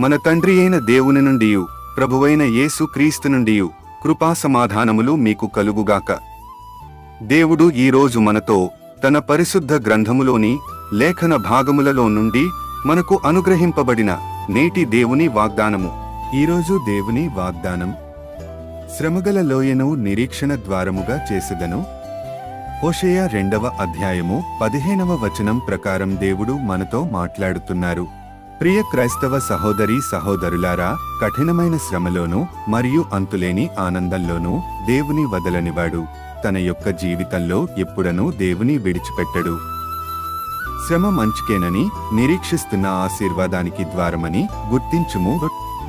మన తండ్రి అయిన దేవుని నుండియు ప్రభువైన యేసు క్రీస్తు నుండియు కృపా సమాధానములు మీకు కలుగుగాక. దేవుడు ఈ రోజు మనతో తన పరిశుద్ధ గ్రంథములోని లేఖన భాగములలో నుండి మనకు అనుగ్రహింపబడిన నేటి దేవుని వాగ్దానము. ఈరోజు దేవుని వాగ్దానం శ్రమగల లోయను నిరీక్షణ ద్వారముగా చేసెదను. హోషేయ రెండవ అధ్యాయము పదిహేనవ వచనం ప్రకారం దేవుడు మనతో మాట్లాడుతున్నారు. ప్రియ క్రైస్తవ సహోదరి సహోదరులారా కఠినమైన శ్రమలోనూ మరియు అంతులేని ఆనందంలోనూ దేవుని వదలనివాడు. తన యొక్క జీవితంలో ఎప్పుడనూ దేవుని విడిచిపెట్టడు. శ్రమ మంచికేనని నిరీక్షిస్తున్న ఆశీర్వాదానికి ద్వారమని గుర్తించుము.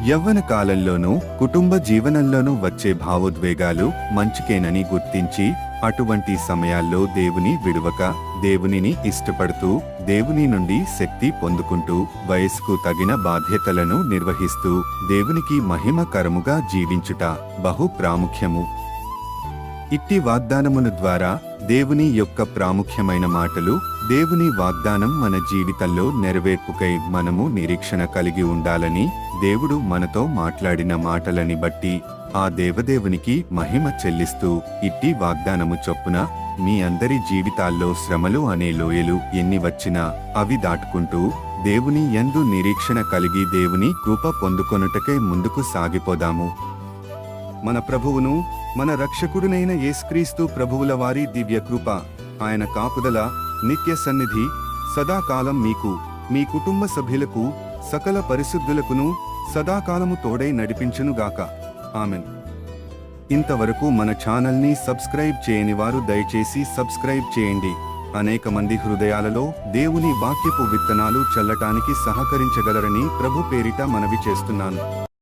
యవ్వన కాలంలోనూ కుటుంబ జీవనంలోనూ వచ్చే భావోద్వేగాలు మంచికేనని గుర్తించి అటువంటి సమయాల్లో దేవుని విడువక దేవునిని ఇష్టపడుతూ దేవుని నుండి శక్తి పొందుకుంటూ వయస్సుకు తగిన బాధ్యతలను నిర్వహిస్తూ దేవునికి మహిమకరముగా జీవించుట బహు ప్రాముఖ్యము. ఇట్టి వాగ్దానముల ద్వారా దేవుని యొక్క ప్రాముఖ్యమైన మాటలు దేవుని వాగ్దానం మన జీవితంలో నెరవేర్పుకై మనము నిరీక్షణ కలిగి ఉండాలని దేవుడు మనతో మాట్లాడిన మాటలని బట్టి ఆ దేవదేవునికి మహిమ చెల్లిస్తూ ఇట్టి వాగ్దానము చొప్పున మీ అందరి జీవితాల్లో శ్రమలు అనే లోయలు ఎన్ని వచ్చినా అవి దాటుకుంటూ దేవుని ఎందు నిరీక్షణ కలిగి దేవుని కృప పొందుకొనుటకై ముందుకు సాగిపోదాము. మన ప్రభువును మన రక్షకుడునైన యేసుక్రీస్తు ప్రభువుల వారి దివ్య కృప ఆయన కాపుదల నిత్య సన్నిధి సదాకాలం మీకు మీ కుటుంబ సభ్యులకు సకల పరిశుద్ధులకును సదాకాలము తోడై నడిపించునుగాక. ఆమెన్. ఇంతవరకు మన ఛానల్ని సబ్స్క్రైబ్ చేయని వారు దయచేసి సబ్స్క్రైబ్ చేయండి. అనేక మంది హృదయాలలో దేవుని వాక్యపు విత్తనాలు చల్లటానికి సహకరించగలరని ప్రభు పేరిట మనవి చేస్తున్నాను.